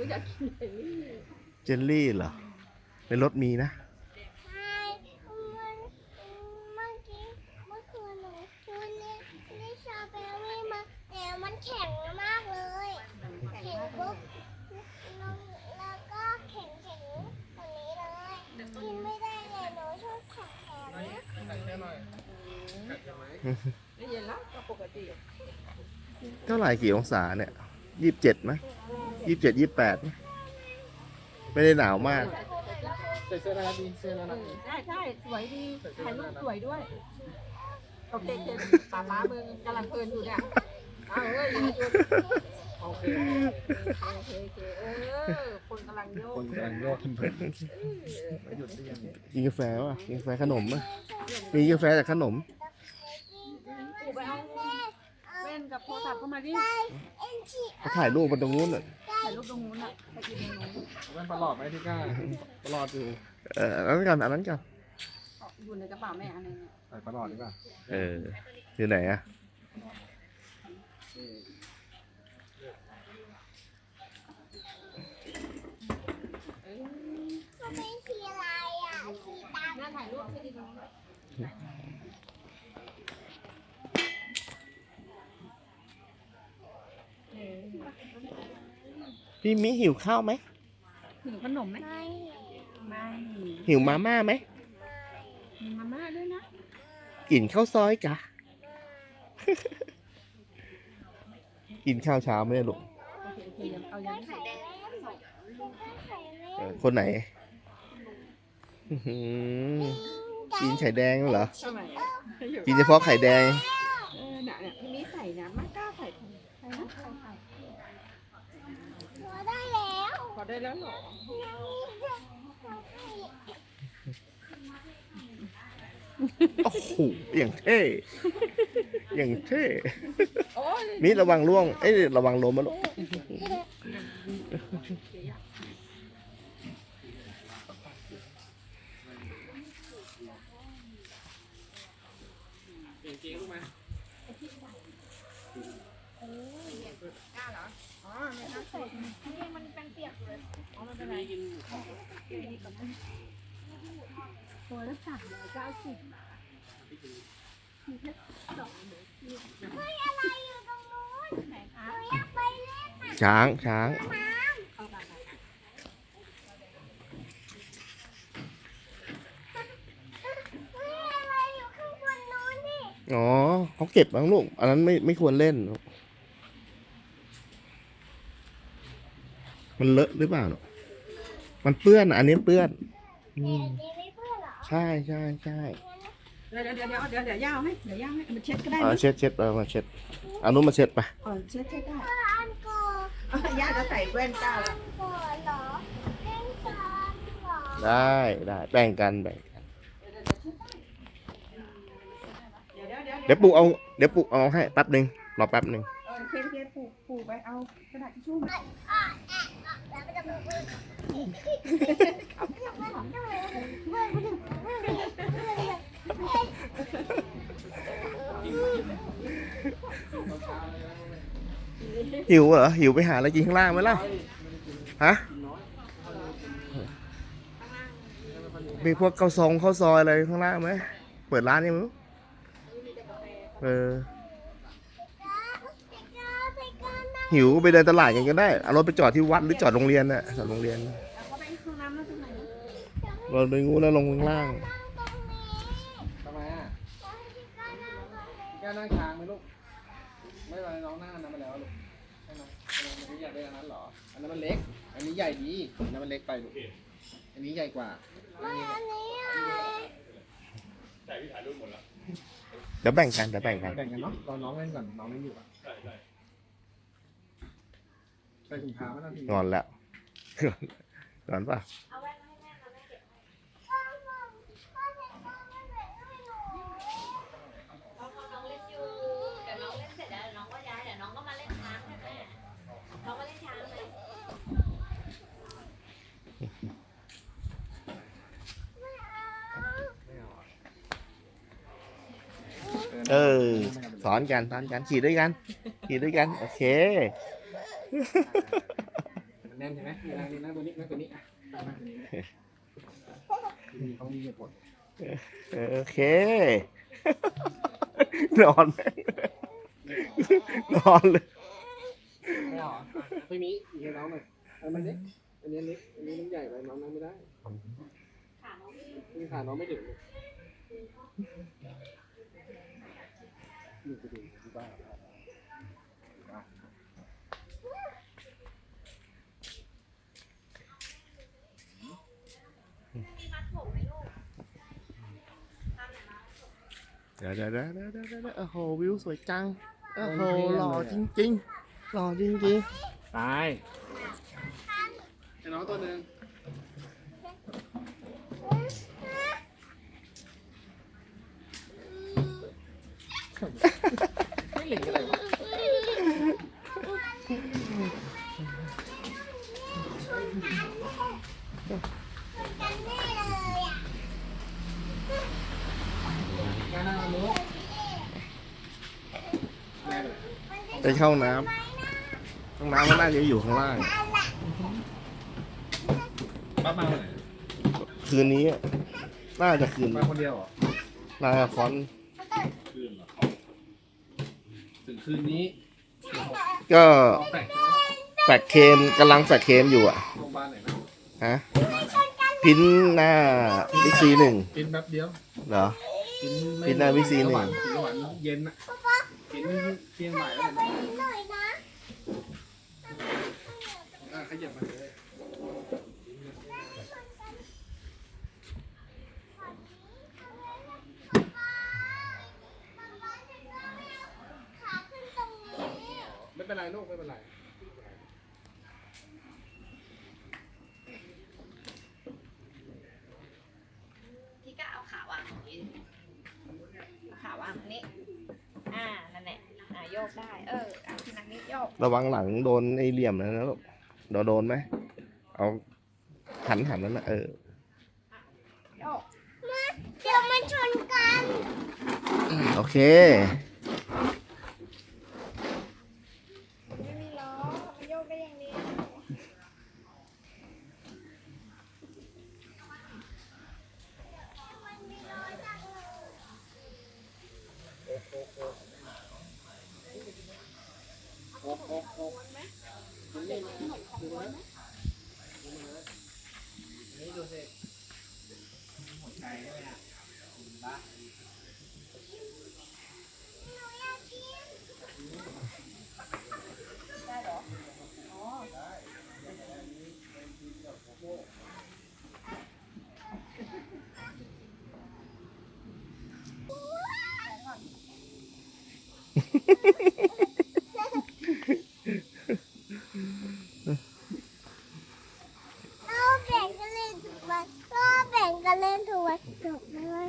ไม่อยากกินเจลลี่เจลลี่เหรอ ในรถมีนะ ใช่มันเมื่อกี้เมื่อคืนหนูซื้อนี่นี่สตรอเบอรี่มาแต่มันแข็งมากเลย แข็งปุ๊บแล้วแล้วก็แข็งแข็งตรงนี้เลยกินไม่ได้เลยหนูชอบแข็งแข็งไม่เย็นแล้วก็ปกติ เท่าไหร่กี่องศาเนี่ยยี่สิบเจ็ดไหม ยี่สิบเจ็ดยี่สิบแปดไม่ได้หนาวมาก ใส่เสื้อน่ารักดีเสื้อน่ารักดีใช่ใช่สวยดีถ่ายรูปสวยด้วย โอเคโอเคป้าป้ามึงกำลังเพลินอยู่เนี่ยเอาเอ้ยอย่าหยุดโอเคโอเคโอเคเออคนกำลังโยกคนกำลังโยกขึ้นเพลินไม่หยุดได้ยังไงกินกาแฟวะกินกาแฟขนมไหมมีกาแฟจากขนมปู่ไปเอาเว้นกับโทรศัพท์เข้ามาดิเอ็นจีเขาถ่ายรูปมันตรงนู้นอะ ประหลอดไหมพี่ก้าประหลอดอยู่เอออันนั้นกันอันนั้นกันอยู่ในกระเป๋าแม่อันนึงเนี่ยใส่ประหลอดดีกว่าเอออยู่ไหนอะมันเป็นสีอะไรอะสีดำน่าถ่ายรูปให้ดีตรงนู้นพี่มิหิวข้าวไหมถึงข นมไหมไม่ไม่หิวมาม่าไหมมีมาม่าด้วยนะกินข้าวซอยกะกินข้าวเช้าไหมลูกโอเคโอเคเอายังไข่แดงไข่แดเอองคนไหนอื้อหือกินไข่แดงเหรอทำไมกินเฉพาะไข่แดง เออน่ะเนี่ยพี่มีใส่นะมากล้าใส่ใส่นะใส่ใส่ พอได้แล้ว พอ ได้แล้วเหรอ โอ้โหอย่างเท่อย่างเท่ โอ้ยมิระวังล่วง เอ้ยระวังล้มนะลูก เก่งเก่งรู้ไหม กล้าเหรออ๋อไม่กล้าใส่นี่มันเป็นเปียกเลยอ๋อไม่เป็นไรกินของตัวละสามร้อยเก้า สิบเฮ้ยอะไรอยู่ตรงนู้นหนูอยากไปเล่นน้ช้างช้างำเข้ามาค่ะเฮ้ยอะไรอยู่ข้างบนนู้นนี่อ๋อเขาเก็บบ้างลูก อันนั้นไม่ไม่ควรเล่นลูกมันเลอะหรือเปล่าลูกมันเปื้อน อันนี้เปื้อน เดี๋ยวเดี๋ยวไม่เพื่อนเหรอ ใช่ใช่ใช่เดี๋ยวเดี๋ยวเดี๋ยวเดี๋ยวเดี๋ยวยาวให้เดี๋ยวยาวให้มันเช็ดก็ได้เอานะเช็ดเช็ดเอามาเช็ดเอานู้นมาเช็ดไปอ๋อเช็ดเช็ดได้เพื่ออันก่อนอ๋อย่าจะใส่แว่นก้าอันก่อนเหรอเล่นกันเหรอได้ได้แบ่งกันแบ่งกันเดี๋ยวเดี๋ยวเดี๋ยวเดี๋ยวปู่เอาเดี๋ยวปู่เอาให้แป๊บหนึ่งรอแป๊บหนึ่งเออเคสเคสปูปูไปเอากระดาษทิชชู่มา หิวเหรอหิวไปหาอะไรกินข้างล่างไหมล่ะฮะมีพวกข้าวซองข้าวซอยอะไรข้างล่างไหมเปิดร้านยังมั้งเออ หิวไปเดินตลาดกันก็ได้เอารถไปจอดที่วัดหรือจอดโรงเรียนน่ะจอดโรงเรียนเอาเข้าไปห้องน้ำแล้วตรงไหนเราไปงูแล้วลงข้างล่างทำไมอะพี่ก้านั่งช้างไหมลูกไม่เป็นไรน้องนั่งอันนั้นมาแล้วลูกใช่ไหมอันนั้นอยากได้อันนั้นเหรออันนั้นมันเล็ก อันนี้ใหญ่ดีอันนั้นมันเล็กไปลูกอันนี้ใหญ่กว่าเดี๋ยวแบ่งกันเดี๋ยวแบ่งกันแบ่งกันเนาะรอน้องเล่นก่อนน้องเล่นอยู่อะ ใส่ถุงเท้าไหมนะพี่งอนแล้วงอนป่ะน้องเล่นอยู่เดี๋ยวน้องเล่นเสร็จแล้วเดี๋ยวน้องก็ย้ายเดี๋ยวน้องก็มาเล่นช้างใช่ไหมน้องมาเล่นช้างไหมเออสอนกันสอนกันขี่ด้วยกันขี่ด้วยกัน โอเคน แน่นใช่ไหมนี่นั่งนี่นั่งตัวนี้นั่งตัวนี้อะนั่งตัวนี้มีเขามีเหตุผลโอเค นอนแม่งนอนเลย ไม่เอาเหรอไม่มีอีกให้น้องหน่อยอันมันเล็กอันนี้เล็กอันนี้มันใหญ่ไปน้องนั่งไม่ได้ขาน้องพี่นี่ขาน้องไม่ถึงเลยนี่ไปดูที่บ้าน มีมัดผมไหมลูกทำไหนมา เดี๋ยวเดี๋ยวเดี๋ยวเดี๋ยวเดี๋ยวเดี๋ยวโอ้โหวิวสวยจังโอ้โหหล่อจริงๆหล่อจริงตายให้น้องตัวหนึ่งไม่เหลิงอะไรวะ กันแน่เลยอะ งานนั่งนู้นแม่ไปไหน ๆ ไป เข้าห้องน้ำห้องน้ำมันน่าจะอยู่ข้างล่าง ป้ามาไหนคืนนี้อะน่าจะคืนมาคนเดียวเหรอน่าจะฟอนต์คืนเหรอถึงคืนนี้ก็รอแฟกแฟกเคมกำลังแฟกเคมอยู่อะโรงพยาบาลไหนนะฮะ พินหน้าบิ๊กซีหนึ่งกินแป๊บเดียวเหรอ กินไม่กินหน้าวิซีหนึ่งระหว่างกินระหว่างเย็นนะ กินเพียงใหม่แล้วไปหน่อยนะอะขยับมาเลยไม่เป็นไรลูกไม่เป็นไร พี่ก็เอาขาวางตรงนี้เอาขาวางตรงนี้ อ่า นั่นแหละ อ่าโยกได้ เอออะพี่นักนิดโยกระวังหลังโดนไอ้เหลี่ยมนะนะลูกโดนโดนไหมเอาหันหันนั่นนะเออโยก เดี๋ยวมันชนกัน โอเค ไม่มีล้อมันโยกได้อย่างนี้ โอ้โหโอ้โหมันนี่มาดูนะดูมาเลยนี่ดูสิหัวใจใช่ไหมอะบ้า ได้เหรอ อ๋อ เราแบ่งกันเล่นทุกวันก็แบ่งกันเล่นทุกวันจบเลย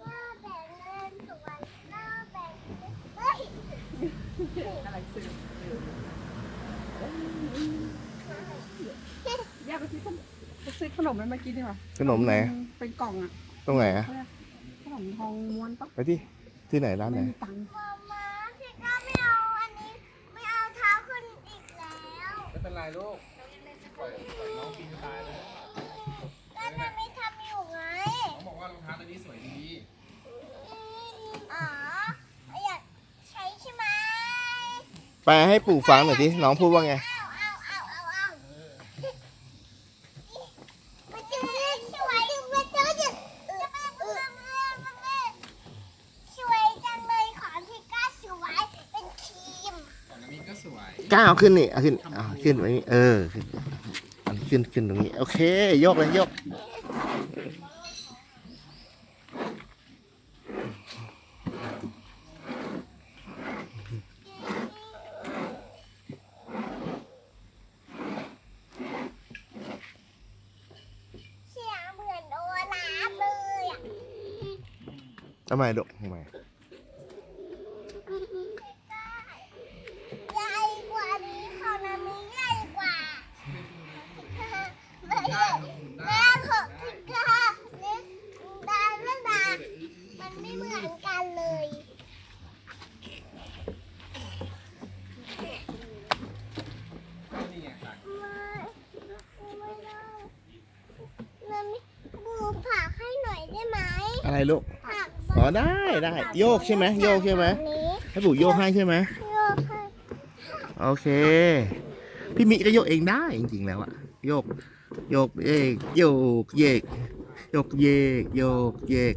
ก็แบ่งเล่นทุกวันก็แบ่งเฮ้ยย่าไปซื้อขนมไปซื้อขนมมันเมื่อกี้ดีกว่าขนมไหน เป็นกล่องอะ ตรงไหนอะข นมทองม้วนปะไปที่ที่ไหนร้านไหนไม่มีตังค์มามาพี่ก็ไม่เอาอันนี้ ไม่เอาเท้าขึ้นอีกแล้วไม่เป็นไรลูกปล่อยปล่อยน้องกินจะตายเลยก็จะไม่ทำอยู่ไงน้องบอกว่ารองเท้าตัวนี้สวยดีอ๋ออยากใช้ใช่ไหมไปให้ปู่ฟังหน่อยที่น้องพูดว่าไง เอาเอาเอาเอาเอามันจะไม่สวยมันจะไม่จะจะไม่เบื่อเบื่อเบื่อสวยจังเลยของพี่ก้าสวยเป็นครีม ของน้ำมีก็ สวยก้าวขึ้นนี่เอาขึ้นเอาขึ้นไว้นี่เออขึ้นอันขึ้นขึ้นตรงนี้ โอเคยกเลยยกเสียงเหมือนโดนัทเลยอะทำไมลูกทำไม ไม่เหมือนกันเลย บูผักให้หน่อยได้ไหมอะไรลูกอ๋อได้ได้ โยกใช่ไหมโยกใช่ไหมให้ปู่โยกให้ใช่ไหมโยกให้โอเค พี่มิก็โยกเองได้จริงๆแล้วอะโยก โยกเอกโยกเยกโยกเยกโยกเยก